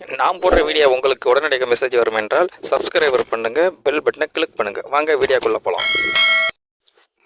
நான் போடுற வீடியோ உங்களுக்கு உடனடியாக மெசேஜ் வரும் என்றால் சப்ஸ்கிரைபர் பண்ணுங்க பெல் பட்டனை கிளிக் பண்ணுங்க. வாங்க வீடியோக்குள்ள போகலாம்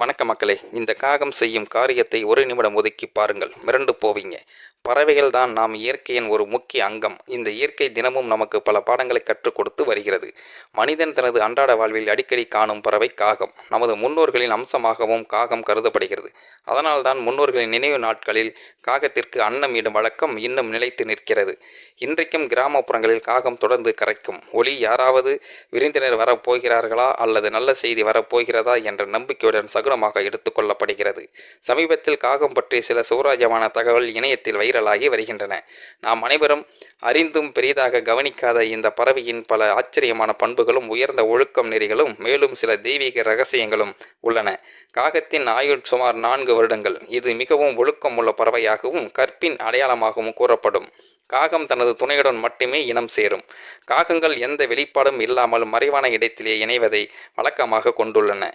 வணக்க மக்களே. இந்த காகம் செய்யும் காரியத்தை ஒரு நிமிடம் ஒதுக்கி பாருங்கள். மிரண்டு போவீங்க. பறவைகள் தான் நாம் இயற்கையின் ஒரு முக்கிய அங்கம். இந்த இயற்கை தினமும் நமக்கு பல பாடங்களை கற்றுக் கொடுத்து வருகிறது. மனிதன் தனது அன்றாட வாழ்வில் அடிக்கடி காணும் பறவை காகம். நமது முன்னோர்களின் அம்சமாகவும் காகம் கருதப்படுகிறது. அதனால்தான் முன்னோர்களின் நினைவு நாட்களில் காகத்திற்கு அன்னம் இடும் வழக்கம் இன்னும் நிலைத்து நிற்கிறது. இன்றைக்கும் கிராமப்புறங்களில் காகம் தொடர்ந்து கரைக்கும். ஒளி யாராவது விருந்தினர் வரப்போகிறார்களா அல்லது நல்ல செய்தி வரப்போகிறதா என்ற நம்பிக்கையுடன் சகுனமாக எடுத்துக்கொள்ளப்படுகிறது சமீபத்தில் காகம் பற்றி சில சௌராஜ்யமான தகவல் இணையத்தில் வை வைரலாகி வருகின்றன. நாம் அனைவரும் அறிந்தும் பெரிதாக கவனிக்காத இந்த பறவையின் பல ஆச்சரியமான பண்புகளும் உயர்ந்த ஒழுக்கம் நெறிகளும் மேலும் சில தெய்வீக ரகசியங்களும் உள்ளன. காகத்தின் ஆயுள் சுமார் நான்கு வருடங்கள். இது மிகவும் ஒழுக்கம் உள்ள பறவையாகவும் கற்பின் அடையாளமாகவும் கூறப்படும். காகம் தனது துணையுடன் மட்டுமே இனம் சேரும். காகங்கள் எந்த வெளிப்பாடும் இல்லாமல் மறைவான இடத்திலே இணைவதை வழக்கமாக கொண்டுள்ளன.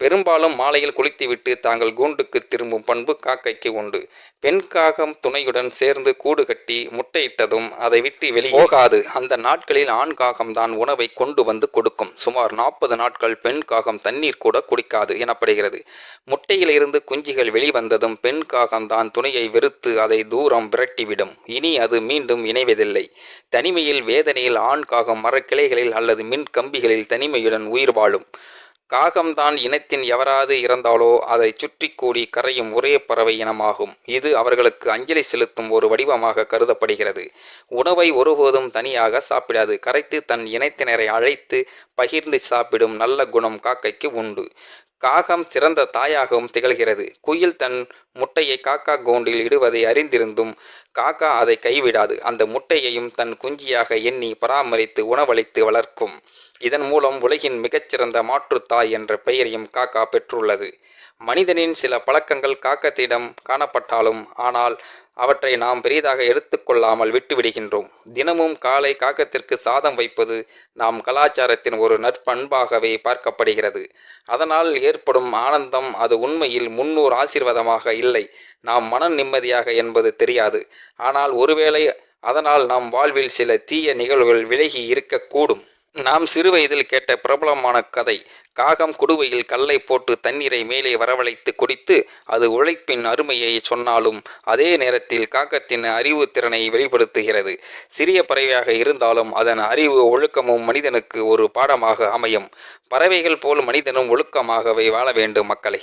பெரும்பாலும் மாலையில் குளித்துவிட்டு தாங்கள் கூண்டுக்கு திரும்பும் பண்பு காக்கைக்கு உண்டு. பெண் காகம் துணையுடன் சேர்ந்து கூடு கட்டி முட்டையிட்டதும் அதை விட்டு வெளியே போகாது அந்த நாட்களில் ஆண் காகம் தான் உணவை கொண்டு வந்து கொடுக்கும். சுமார் நாற்பது நாட்கள் பெண் காகம் தண்ணீர் கூட குடிக்காது எனப்படுகிறது. முட்டையிலிருந்து குஞ்சுகள் வெளிவந்ததும் பெண் காகம் தான் துணையை வெறுத்து அதை தூரம் விரட்டிவிடும். இனி அது மீண்டும் இணைவதில்லை. தனிமையில் வேதனையில் ஆண் காகம் மரக்கிளைகளில் அல்லது மின் கம்பிகளில் தனிமையுடன் உயிர் வாழும். காகம்தான் இனத்தின் எவராது இறந்தாலோ அதை சுற்றி கூடி கரையும் ஒரே பறவை இனமாகும். இது அவர்களுக்கு அஞ்சலி செலுத்தும் ஒரு வடிவமாக கருதப்படுகிறது. உணவை ஒருபோதும் தனியாக சாப்பிடாது. கரைத்து தன் இனத்தினரை அழைத்து பகிர்ந்து சாப்பிடும் நல்ல குணம் காக்கைக்கு உண்டு. காகம் சிறந்த தாயாகவும் திகழ்கிறது. குயில் தன் முட்டையை காக்கா கோண்டில் இடுவதை அறிந்திருந்தும் காக்கா அதை கைவிடாது. அந்த முட்டையையும் தன் குஞ்சியாக எண்ணி பராமரித்து உணவளித்து வளர்க்கும். இதன் மூலம் உலகின் மிகச்சிறந்த மாற்றுத் தாய் என்ற பெயரையும் காக்கா பெற்றுள்ளது. மனிதனின் சில பழக்கங்கள் காக்கத்திடம் காணப்பட்டாலும் ஆனால் அவற்றை நாம் பெரிதாக எடுத்துக்கொள்ளாமல் விட்டுவிடுகின்றோம். தினமும் காலை காக்கத்திற்கு சாதம் வைப்பது நாம் கலாச்சாரத்தின் ஒரு நற்பண்பாகவே பார்க்கப்படுகிறது. அதனால் ஏற்படும் ஆனந்தம் அது உண்மையில் முன்னூறு ஆசீர்வாதமாக இல்லை. நாம் மன நிம்மதியாக என்பது தெரியாது. ஆனால் ஒருவேளை அதனால் நம் வாழ்வில் சில தீய நிகழ்வுகள் விலகி இருக்கக்கூடும். நாம் சிறுவயதில் கேட்ட பிரபலமான கதை காகம் குடுவையில் கல்லை போட்டு தண்ணீரை மேலே வரவழைத்து குடித்து அது உழைப்பின் அருமையை சொன்னாலும் அதே நேரத்தில் காக்கத்தின் அறிவு திறனை வெளிப்படுத்துகிறது. சிறிய பறவையாக இருந்தாலும் அதன் அறிவு ஒழுக்கமும் மனிதனுக்கு ஒரு பாடமாக அமையும். பறவைகள் போல் மனிதனும் ஒழுக்கமாகவே வாழ வேண்டும் மக்களை.